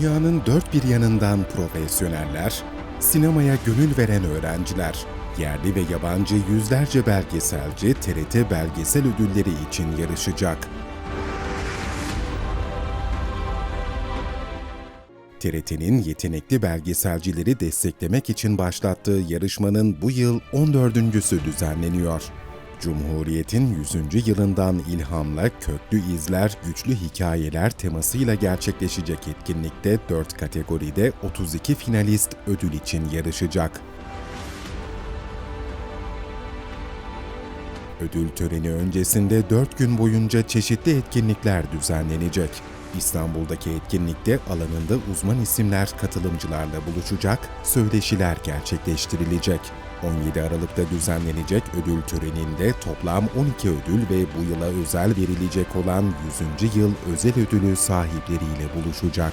Dünyanın dört bir yanından profesyoneller, sinemaya gönül veren öğrenciler, yerli ve yabancı yüzlerce belgeselci TRT Belgesel Ödülleri için yarışacak. TRT'nin yetenekli belgeselcileri desteklemek için başlattığı yarışmanın bu yıl 14.sü düzenleniyor. Cumhuriyet'in 100. yılından ilhamla köklü izler, güçlü hikayeler temasıyla gerçekleşecek etkinlikte 4 kategoride 32 finalist ödül için yarışacak. Ödül töreni öncesinde 4 gün boyunca çeşitli etkinlikler düzenlenecek. İstanbul'daki etkinlikte alanında uzman isimler katılımcılarla buluşacak, söyleşiler gerçekleştirilecek. 17 Aralık'ta düzenlenecek ödül töreninde toplam 12 ödül ve bu yıla özel verilecek olan 100. yıl özel ödülü sahipleriyle buluşacak.